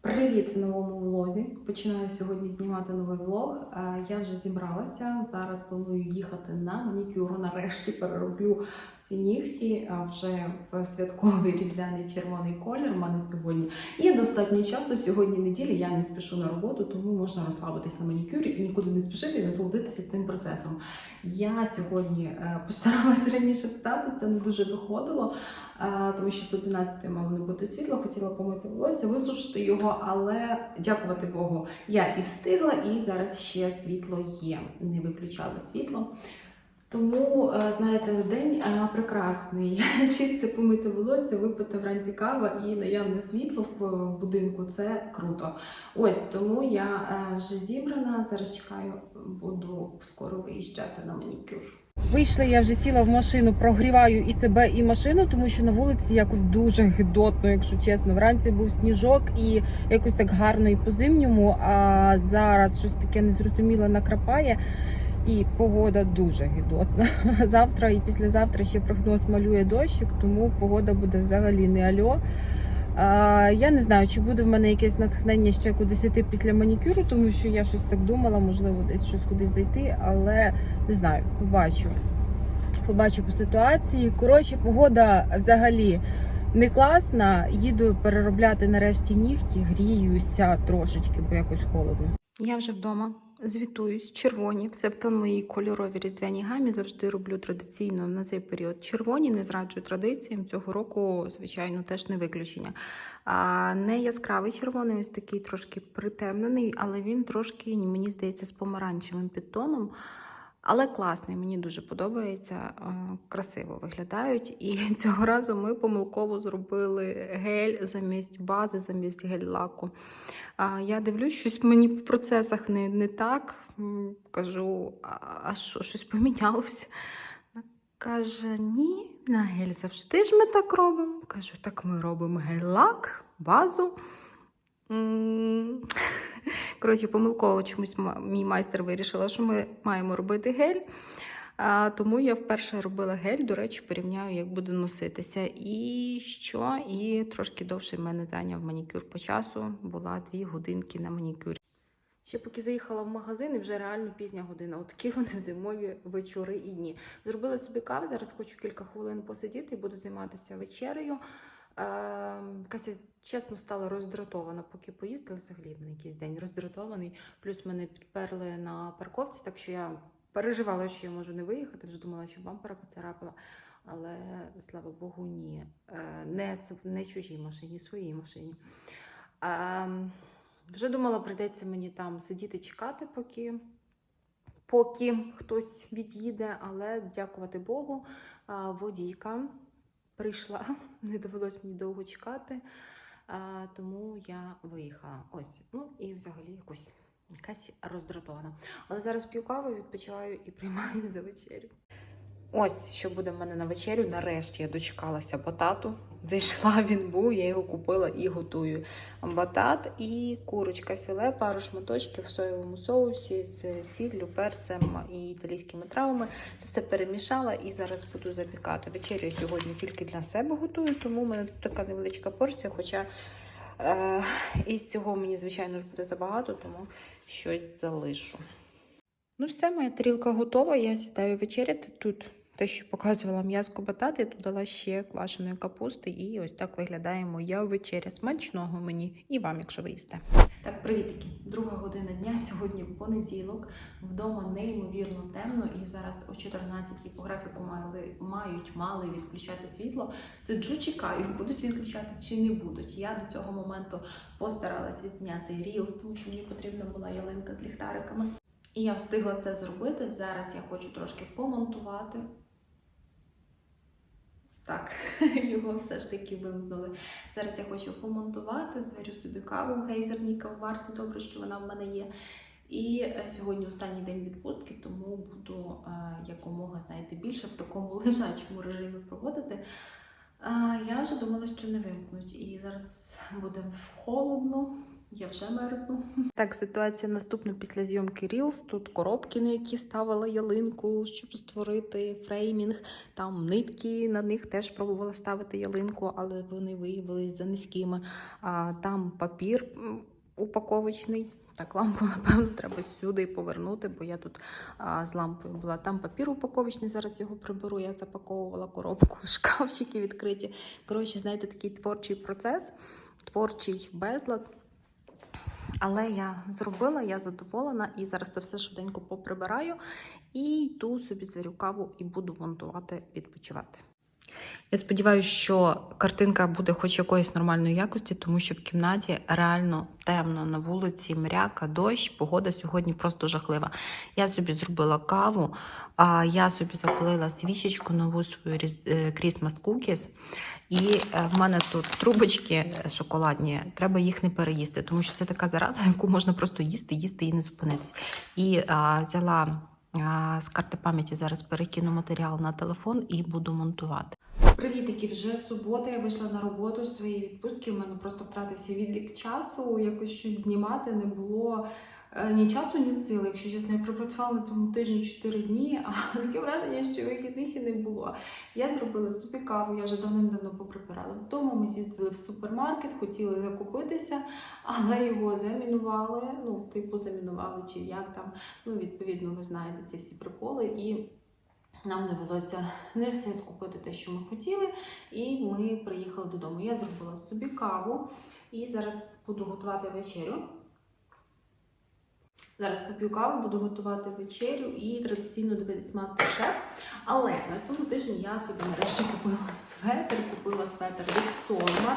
Привіт в новому влозі. Починаю сьогодні влог. Е, Я вже зібралася. Зараз планую їхати на манікюр. Нарешті перероблю ці нігті вже в святковий різдвяний червоний колір. У мене сьогодні є достатньо часу. Сьогодні неділя. Я не спішу на роботу, тому можна розслабитися на манікюрі і нікуди не спішити і насолодитися цим процесом. Я сьогодні е, постаралася раніше встати. Це не дуже виходило. Тому що з 11 мало не бути світло, хотіла помити волосся, висушити його, але дякувати Богу, я і встигла, і зараз ще світло є. Не виключали світло. Тому, е, знаєте, день е, прекрасний. Чисте помити волосся, випити вранці кава і наявне світло в будинку це круто. Ось тому я е, вже зібрана. Зараз чекаю, буду скоро виїжджати на манікюр. Вийшли, я вже сіла в машину, прогріваю і себе, і машину, тому що на вулиці якось дуже гидотно, якщо чесно. Вранці був сніжок і якось так гарно і по зимньому. А зараз щось таке незрозуміле накрапає. І погода дуже гидотна. Завтра і післязавтра ще прогноз малює дощик, тому погода буде взагалі не альо. Я не знаю, чи буде в мене якесь натхнення ще кудись іти після манікюру, тому що я щось так думала, можливо, десь щось кудись зайти, але не знаю, побачу. Побачу по ситуації. Коротше, погода взагалі не класна. Їду переробляти нарешті нігті, гріюся трошечки, бо якось холодно. Я вже вдома. Звітуюсь, червоні, все в моїй кольорові різдвяні гамі. Завжди роблю традиційно на цей період червоні, не зраджую традиціям. Цього року, звичайно, теж не виключення. А не яскравий червоний, ось такий трошки притемнений, але він трошки, мені здається, з помаранчевим підтоном. Але класний, мені дуже подобається, е, красиво виглядають. І цього разу ми помилково зробили гель замість бази, замість гель-лаку. Я дивлюсь, щось мені в процесах не, не так. Кажу, а, що, щось помінялося? Каже, ні, на гель завжди ж ми так робимо. Кажу, так ми робимо гель-лак, базу. Коротше, помилково чомусь мій майстер вирішила, що ми маємо робити гель. А, тому я вперше робила гель, до речі, порівняю, як буде носитися. І що? І трошки довше в мене зайняв манікюр по часу. Була дві годинки на манікюрі. Ще поки заїхала в магазин, і вже реально пізня година. От такі вони зимові вечори і дні. Зробила собі каву, зараз хочу кілька хвилин посидіти і буду займатися вечерею. Ем, Якась чесно стала роздратована, поки поїздила взагалі на якийсь день роздратований. Плюс мене підперли на парковці, так що я переживала, що я можу не виїхати. Вже думала, що бампера поцарапала. Але слава Богу, ні. Е, Не, не чужій машині, своїй машині. Ем, Вже думала, прийдеться мені там сидіти чекати, поки, поки хтось від'їде, але дякувати Богу, а, водійка прийшла, не довелось мені довго чекати, а, тому я виїхала. Ось, ну і взагалі якось якась роздратована. Але зараз п'ю каву, відпочиваю і приймаю за вечерю. Ось що буде в мене на вечерю. Нарешті я дочекалася батату. Зайшла, він був, я його купила і готую. Батат і курочка філе, пару шматочків в соєвому соусі з сіллю, перцем і італійськими травами. Це все перемішала і зараз буду запікати. Вечерю я сьогодні тільки для себе готую, тому в мене тут така невеличка порція. Хоча е, із цього мені, звичайно ж, буде забагато, тому щось залишу. Ну, все, моя тарілка готова. Я сідаю вечеряти тут. Те, що показувала м'язко батат, я додала ще квашеної капусти, і ось так виглядає моя вечеря. Смачного мені і вам, якщо ви їсте. Так, привітки. Друга година дня. Сьогодні понеділок. Вдома неймовірно темно, і зараз о 14-й по графіку мали, мають мали відключати світло. Сиджу, чекаю, будуть відключати чи не будуть. Я до цього моменту постаралась відзняти рілс, тому що мені потрібна була ялинка з ліхтариками. І я встигла це зробити. Зараз я хочу трошки помонтувати. Так, його все ж таки вимкнули. Зараз я хочу помонтувати, зварю собі каву в гейзерній кавоварці. Добре, що вона в мене є. І е, сьогодні останній день відпустки, тому буду е, якомога, знаєте, більше в такому лежачому режимі проводити. Я вже думала, що не вимкнуть. І зараз буде холодно, Я вже мерзну. Так, ситуація наступна після зйомки Reels. Тут коробки, на які ставила ялинку, щоб створити фреймінг. Там нитки на них теж пробувала ставити ялинку, але вони виявилися за низькими. А там папір упаковочний. Так, лампу, напевно, треба сюди повернути, бо я тут а, з лампою була. Там папір упаковочний, зараз його приберу. Я запаковувала коробку, шкафчики відкриті. Коротше, знаєте, такий творчий процес, творчий безлад. Але я зробила, я задоволена, і зараз це все швиденько поприбираю і йду собі зварю каву і буду монтувати, відпочивати. Я сподіваюся, що картинка буде хоч якоїсь нормальної якості, тому що в кімнаті реально темно на вулиці, мряка, дощ, погода сьогодні просто жахлива. Я собі зробила каву, а я собі запалила свічечку нову свою е, Christmas Cookies. І е, в мене тут трубочки е, шоколадні, треба їх не переїсти, тому що це така зараза, яку можна просто їсти, їсти і не зупинитись. І а, взяла а, з карти пам'яті зараз перекину матеріал на телефон і буду монтувати. Привітики, вже субота. Я вийшла на роботу з своєї відпустки. У мене просто втратився відлік часу. Якось щось знімати не було е, ні часу, ні сили. Якщо чесно, я пропрацювала на цьому тижні 4 дні, а таке враження, що вихідних і не було. Я зробила собі каву, я вже давним-давно поприбирала вдома. Ми з'їздили в супермаркет, хотіли закупитися, але його замінували. Ну, типу, замінували чи як там. Ну, відповідно, ви знаєте ці всі приколи. І нам довелося не все скупити те, що ми хотіли, і ми приїхали додому. Я зробила собі каву і зараз буду готувати вечерю. Зараз поп'ю каву, буду готувати вечерю і традиційно дивитись мастер-шеф. Але на цьому тижні я собі нарешті купила светр, купила светр від Solmar.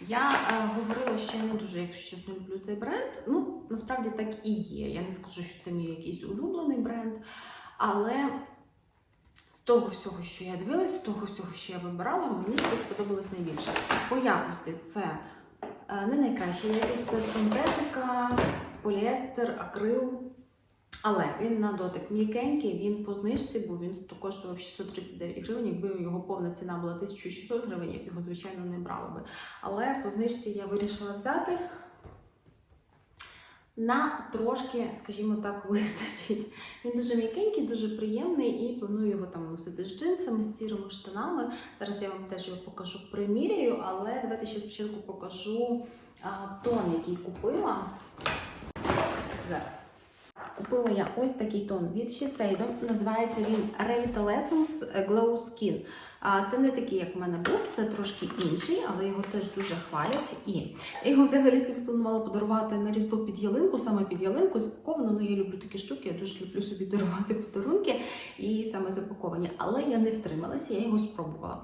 Я е, говорила, що я не дуже, якщо чесно, люблю цей бренд. Ну, насправді так і є. Я не скажу, що це мій якийсь улюблений бренд. Але з того всього, що я дивилась, з того всього, що я вибирала, мені це сподобалось найбільше. По якості це е, не найкраща якість, це синтетика, поліестер, акрил. Але він на дотик м'якенький, він по знижці, бо він коштував 639 гривень. Якби його повна ціна була 1600 гривень, я б його, звичайно, не брала би. Але по знижці я вирішила взяти. На трошки, скажімо так, вистачить. Він дуже м'якенький, дуже приємний і планую його там носити з джинсами, з сірими штанами. Зараз я вам теж його покажу приміряю, але давайте ще спочатку покажу а, тон, який купила. Зараз. Купила я ось такий тон від Shiseido. Називається він Revitalisms Glow Skin. Це не такий, як в мене був, це трошки інший, але його теж дуже хвалять. І його взагалі собі планувала подарувати на різдво під ялинку, саме під ялинку запаковано. Ну я люблю такі штуки, я дуже люблю собі дарувати подарунки і саме запаковані. Але я не втрималася, я його спробувала.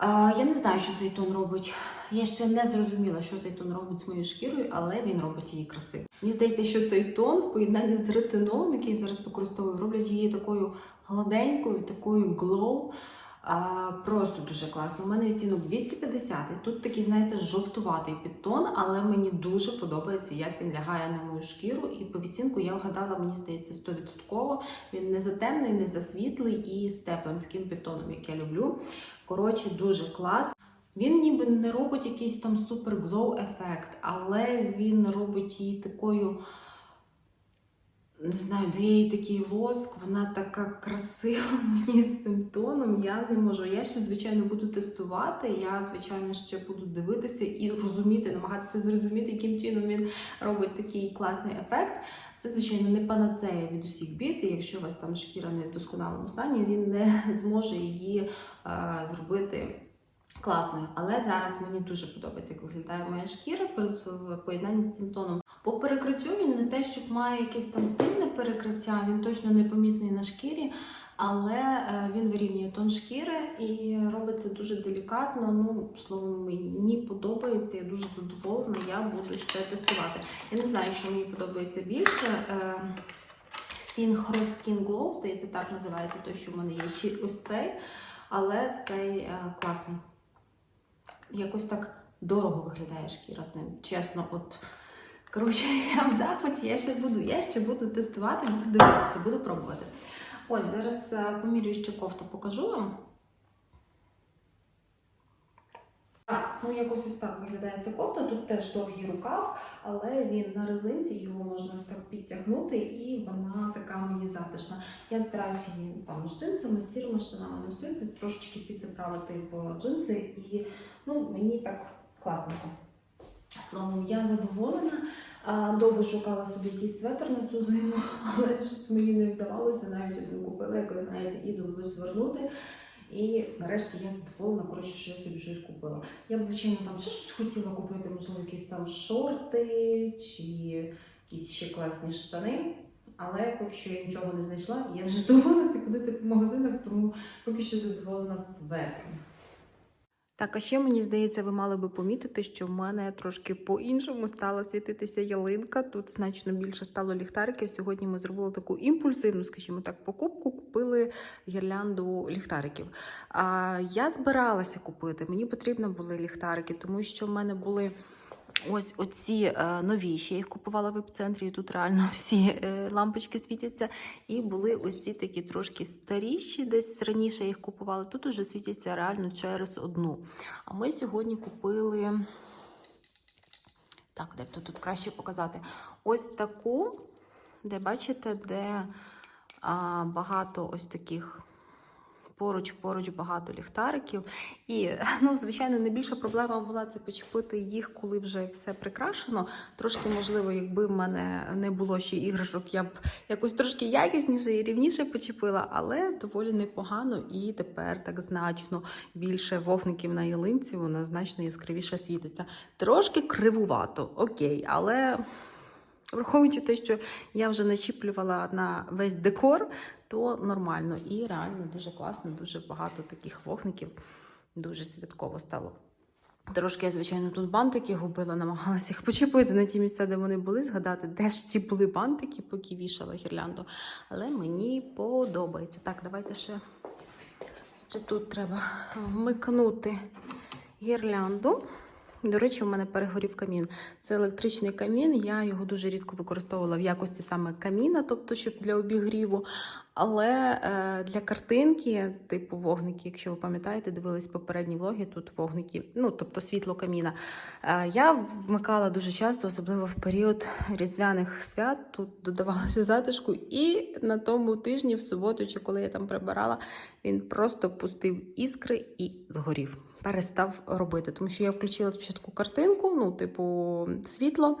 Я не знаю, що цей тон робить. Я ще не зрозуміла, що цей тон робить з моєю шкірою, але він робить її красивою. Мені здається, що цей тон в поєднанні з ретинолом, який я зараз використовую, роблять її такою гладенькою, такою glow. Просто дуже класно. У мене відтінок 250, тут такий, знаєте, жовтуватий підтон, але мені дуже подобається, як він лягає на мою шкіру. І по відтінку я вгадала, мені здається, 100%. Він не затемний, не засвітлий і з теплим таким підтоном, як я люблю. Коротше, дуже клас. Він ніби не робить якийсь там супер глоу ефект, але він робить її такою, не знаю, дає їй такий лоск, вона така красива мені з цим тоном. Я не можу. Я ще, звичайно, буду тестувати. Я, звичайно, ще буду дивитися і розуміти, намагатися зрозуміти, яким чином він робить такий класний ефект. Це, звичайно, не панацея від усіх бід, якщо у вас там шкіра не в досконалому стані, він не зможе її е, зробити класною. Але зараз мені дуже подобається, як виглядає моя шкіра в поєднанні з цим тоном. По перекриттю він не те, щоб має якесь там сильне перекриття, він точно непомітний на шкірі, але е, він вирівнює тон шкіри і робить це дуже делікатно. Ну, словом, мені подобається, я дуже задоволена, я буду ще тестувати. Я не знаю, що мені подобається більше. Е, Synchro Skin Glow, здається, так називається той, що в мене є. Чи ось цей, але цей е, класний. Якось так дорого виглядає шкіра з ним. Чесно, от. Коротше, я в захваті, я ще буду, я ще буду тестувати, буду дивитися, буду пробувати. Ось, зараз е, помірюю ще кофту, покажу вам. Так, ну якось ось так виглядає ця кофта. Тут теж довгий рукав, але він на резинці, його можна ось так підтягнути, і вона така мені затишна. Я збираюся її там з джинсами, з сірими штанами носити, трошечки підзаправити в джинси, і ну, мені так класненько. Словом, я задоволена. Довго шукала собі якийсь светр на цю зиму, але щось мені не вдавалося. Навіть один купила, як ви знаєте, і довелося вернути. І нарешті я задоволена, коротше, що я собі щось купила. Я б, звичайно, там ще щось хотіла купити, можливо, якісь там шорти чи якісь ще класні штани. Але поки що я нічого не знайшла, я вже вдоволилася ходити по магазинах, тому поки що задоволена светром. Так, а ще мені здається, ви мали би помітити, що в мене трошки по-іншому стала світитися ялинка. Тут значно більше стало ліхтариків. Сьогодні ми зробили таку імпульсивну, скажімо так, покупку. Купили гірлянду ліхтариків. А я збиралася купити. Мені потрібні були ліхтарики, тому що в мене були. Ось оці е, новіші, я їх купувала в епіцентрі, і тут реально всі е, лампочки світяться. І були ось ці такі трошки старіші, десь раніше їх купувала. Тут уже світяться реально через одну. А ми сьогодні купили. Так, де б то тут краще показати? Ось таку, де бачите, де а, багато ось таких. Поруч, поруч багато ліхтариків. І, ну, звичайно, найбільша проблема була це почепити їх, коли вже все прикрашено. Трошки, можливо, якби в мене не було ще іграшок, я б якось трошки якісніше і рівніше почепила, але доволі непогано. І тепер так значно більше вогників на ялинці, вона значно яскравіше світиться. Трошки кривувато, окей, але. Враховуючи те, що я вже начіплювала на весь декор, то нормально і реально дуже класно, дуже багато таких вогників, дуже святково стало. Трошки я, звичайно, тут бантики губила, намагалася їх почепити на ті місця, де вони були, згадати, де ж ті були бантики, поки вішала гірлянду. Але мені подобається. Так, давайте ще. Чи тут треба вмикнути гірлянду. До речі, у мене перегорів камін. Це електричний камін. Я його дуже рідко використовувала в якості саме каміна, тобто щоб для обігріву. Але е, для картинки, типу вогники, якщо ви пам'ятаєте, дивились попередні влоги, тут вогники, ну тобто світло каміна. Е, я вмикала дуже часто, особливо в період різдвяних свят. Тут додавалося затишку. І на тому тижні, в суботу, чи коли я там прибирала, він просто пустив іскри і згорів перестав робити, тому що я включила спочатку картинку, ну, типу, світло.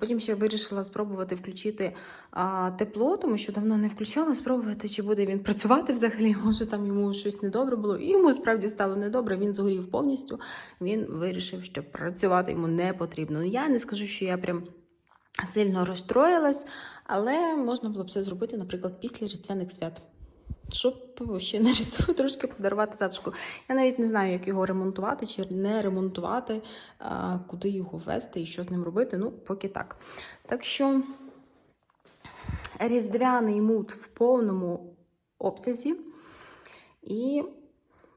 Потім ще вирішила спробувати включити а, тепло, тому що давно не включала, спробувати, чи буде він працювати взагалі. Може, там йому щось недобре було. І йому справді стало недобре. Він згорів повністю. Він вирішив, що працювати йому не потрібно. Ну, Я не скажу, що я прям. Сильно розстроїлась, але можна було б це зробити, наприклад, після різдвяних свят щоб ще на різдво трошки подарувати затишку. Я навіть не знаю, як його ремонтувати чи не ремонтувати, куди його вести і що з ним робити. Ну, поки так. Так що різдвяний мут в повному обсязі, і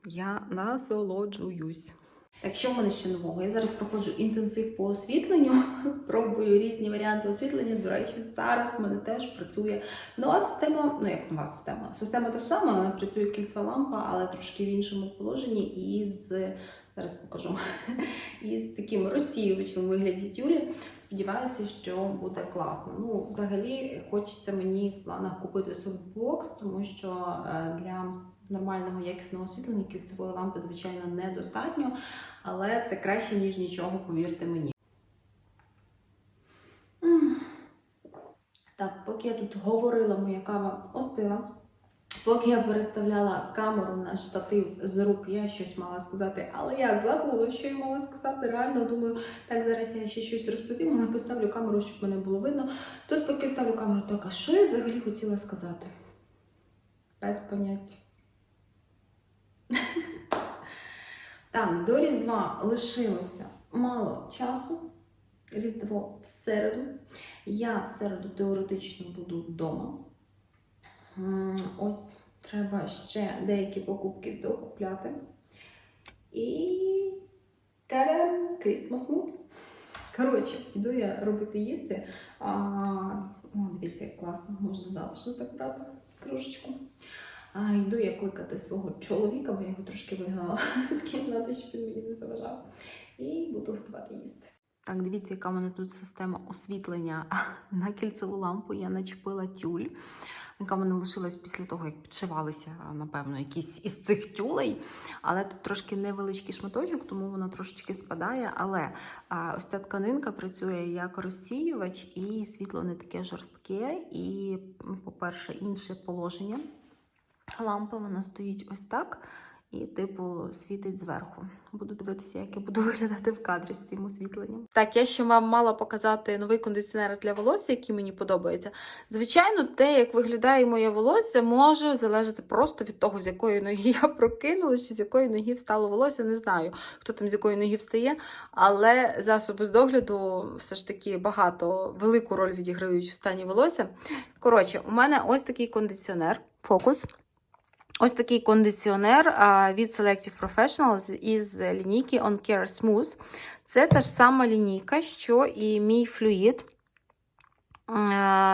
я насолоджуюсь. Так, що в мене ще нового? Я зараз проходжу інтенсив по освітленню, пробую різні варіанти освітлення. До речі, зараз в мене теж працює нова система, ну як нова система. Система та сама, вона працює кільцева лампа, але трошки в іншому положенні і з зараз покажу із таким розсіювачем вигляді тюлі. Сподіваюся, що буде класно. Ну, взагалі, хочеться мені в планах купити софтбокс, тому що е, для нормального якісного освітлення кільцевої лампи, звичайно, недостатньо, але це краще, ніж нічого, повірте мені. Так, поки я тут говорила, моя кава остила. Поки я переставляла камеру на штатив з рук, я щось мала сказати, але я забула, що я мала сказати. Реально думаю, так зараз я ще щось розповім, але поставлю камеру, щоб мене було видно. Тут поки ставлю камеру, так а що я взагалі хотіла сказати? Без поняття. Так, до Різдва лишилося мало часу. Різдво в середу. Я в середу теоретично буду вдома. Ось треба ще деякі покупки докупляти. І та-дам! Christmas. Коротше, йду я робити їсти. А, о, дивіться, як класно, можна затишно так брати кружечку. А, йду я кликати свого чоловіка, бо я його трошки вигнала з кімнати, щоб він мені не заважав. і буду готувати їсти. Так, дивіться, яка в мене тут система освітлення на кільцеву лампу. Я начепила тюль, яка в мене лишилась після того, як підшивалися, напевно, якісь із цих тюлей. Але тут трошки невеличкий шматочок, тому вона трошечки спадає. Але а, ось ця тканинка працює як розсіювач, і світло не таке жорстке. І, по-перше, інше положення. Лампа вона стоїть ось так. І, типу, світить зверху. Буду дивитися, як я буду виглядати в кадрі з цим освітленням. Так, я ще вам мала показати новий кондиціонер для волосся, який мені подобається. Звичайно, те, як виглядає моє волосся, може залежати просто від того, з якої ноги я прокинулася, чи з якої ноги встало волосся. Не знаю, хто там з якої ноги встає. Але засоби з догляду все ж таки багато велику роль відіграють в стані волосся. Коротше, у мене ось такий кондиціонер. Фокус. Ось такий кондиціонер від Selective Professional із лінійки On Care Smooth. Це та ж сама лінійка, що і мій флюїд,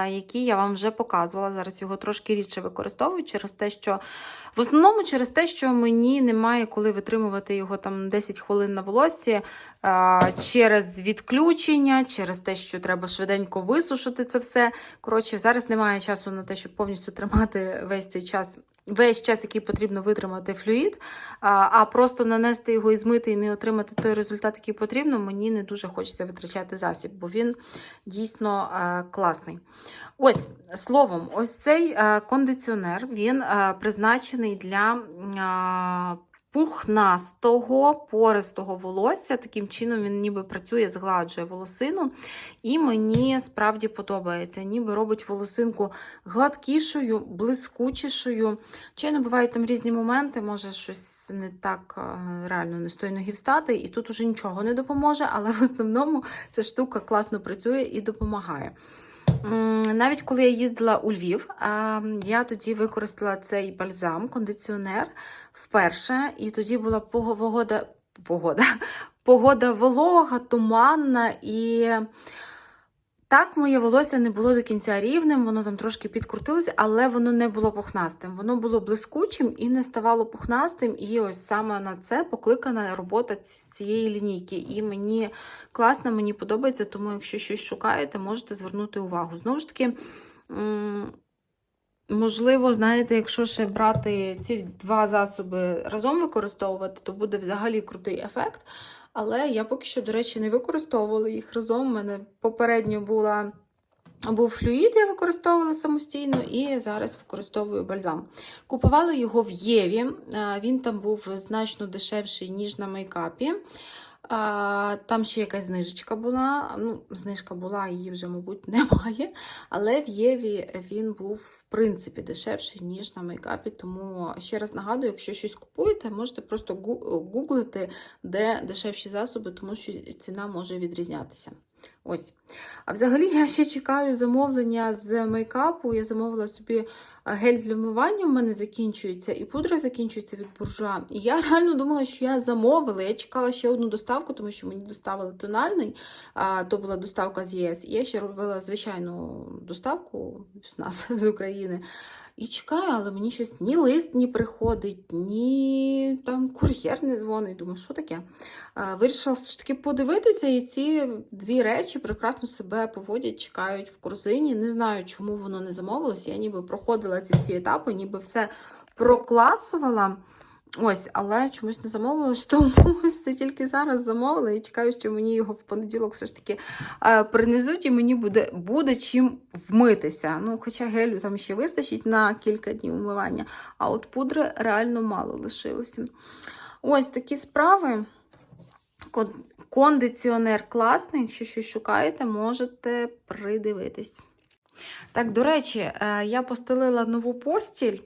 який я вам вже показувала. Зараз його трошки рідше використовую через те, що в основному через те, що мені немає коли витримувати його там 10 хвилин на волоссі а, через відключення, через те, що треба швиденько висушити це все. Коротше, зараз немає часу на те, щоб повністю тримати весь цей час. Весь час, який потрібно витримати флюїд, а, просто нанести його і змити і не отримати той результат, який потрібно, мені не дуже хочеться витрачати засіб, бо він дійсно е, класний. Ось словом, ось цей е, кондиціонер він е, призначений для пухнастого, пористого волосся. Таким чином він ніби працює, згладжує волосину. І мені справді подобається. Ніби робить волосинку гладкішою, блискучішою. Звичайно, бувають там різні моменти, може щось не так е, реально не з тої ноги встати, і тут уже нічого не допоможе, але в основному ця штука класно працює і допомагає. Навіть коли я їздила у Львів, я тоді використала цей бальзам, кондиціонер вперше, і тоді була погода, погода, погода волога, туманна і. Так, моє волосся не було до кінця рівним, воно там трошки підкрутилося, але воно не було пухнастим. Воно було блискучим і не ставало пухнастим. І ось саме на це покликана робота цієї лінійки. І мені класно, мені подобається, тому якщо щось шукаєте, можете звернути увагу. Знову ж таки, можливо, знаєте, якщо ще брати ці два засоби разом використовувати, то буде взагалі крутий ефект. Але я поки що, до речі, не використовувала їх разом. У мене попередньо була. Був флюїд, я використовувала самостійно, і зараз використовую бальзам. Купувала його в Єві. Він там був значно дешевший, ніж на мейкапі. Там ще якась знижечка була. Ну, знижка була, її вже, мабуть, немає. Але в Єві він був, в принципі, дешевший, ніж на мейкапі. Тому ще раз нагадую, якщо щось купуєте, можете просто гуглити, де дешевші засоби, тому що ціна може відрізнятися. Ось. А взагалі я ще чекаю замовлення з мейкапу. Я замовила собі е, гель для вмивання, в мене закінчується, і пудра закінчується від буржуа. І я реально думала, що я замовила. Я чекала ще одну доставку, тому що мені доставили тональний, а то була доставка з ЄС. І я ще робила звичайну доставку з нас з України. І чекаю, але мені щось ні лист не приходить, ні там кур'єр не дзвонить. Думаю, що таке? Вирішила ж таки подивитися, і ці дві речі прекрасно себе поводять, чекають в корзині. Не знаю, чому воно не замовилось. Я ніби проходила ці всі етапи, ніби все прокласувала. Ось, але чомусь не замовилось, тому це тільки зараз замовила і чекаю, що мені його в понеділок все ж таки е, принесуть, і мені буде, буде чим вмитися. Ну, хоча гелю там ще вистачить на кілька днів вмивання, а от пудри реально мало лишилося. Ось такі справи. Кон- Кондиціонер класний. Якщо щось шукаєте, можете придивитись. Так, до речі, е, я постелила нову постіль.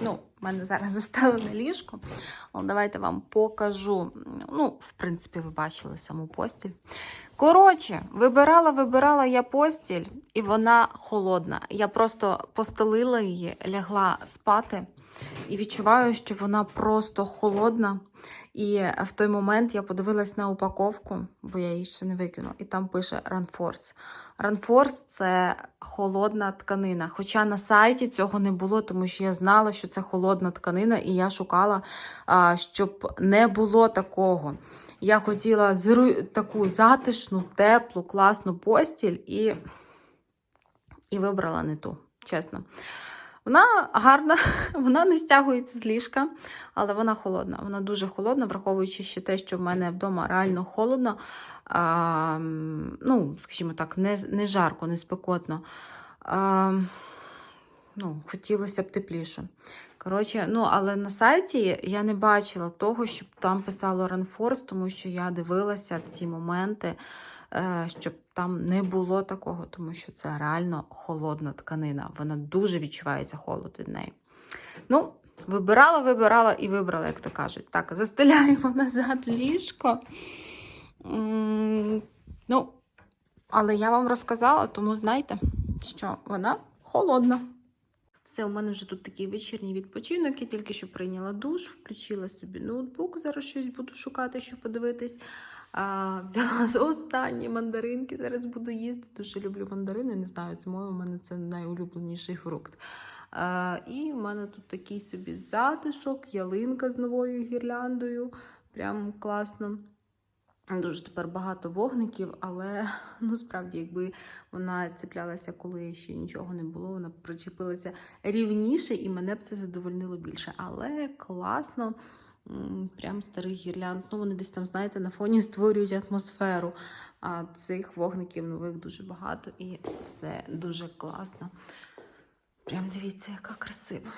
Ну, в мене зараз застелене ліжко. Але давайте вам покажу. Ну, в принципі, ви бачили саму постіль. Коротше, вибирала, вибирала я постіль, і вона холодна. Я просто постелила її, лягла спати. І відчуваю, що вона просто холодна. І в той момент я подивилась на упаковку, бо я її ще не викинула, і там пише Runforce. Runforce – це холодна тканина. Хоча на сайті цього не було, тому що я знала, що це холодна тканина, і я шукала, щоб не було такого. Я хотіла таку затишну, теплу, класну постіль і, і вибрала не ту, чесно. Вона гарна, вона не стягується з ліжка, але вона холодна. Вона дуже холодна, враховуючи ще те, що в мене вдома реально холодно. А, ну, скажімо так, не, не жарко, не спекотно. А, ну, хотілося б тепліше. Коротше, ну, але на сайті я не бачила того, щоб там писало Reinforce, тому що я дивилася ці моменти, щоб там не було такого, тому що це реально холодна тканина. Вона дуже відчувається холод від неї. Ну, вибирала, вибирала і вибрала, як то кажуть. Так, застеляємо назад ліжко. Ну, але я вам розказала, тому знайте, що вона холодна. Все, у мене вже тут такий вечірній відпочинок. Я тільки що прийняла душ, включила собі ноутбук. Зараз щось буду шукати, що подивитись. А, взяла останні мандаринки. Зараз буду їсти. Дуже люблю мандарини. Не знаю, зимою у мене це найулюбленіший фрукт. А, і в мене тут такий собі затишок, ялинка з новою гірляндою. Прям класно. Дуже тепер багато вогників, але ну справді, якби вона цеплялася, коли ще нічого не було, вона причепилася рівніше, і мене б це задовольнило більше. Але класно, прям старих гірлянд. Ну, вони десь там, знаєте, на фоні створюють атмосферу. А цих вогників нових дуже багато і все дуже класно. Прям дивіться, яка красива.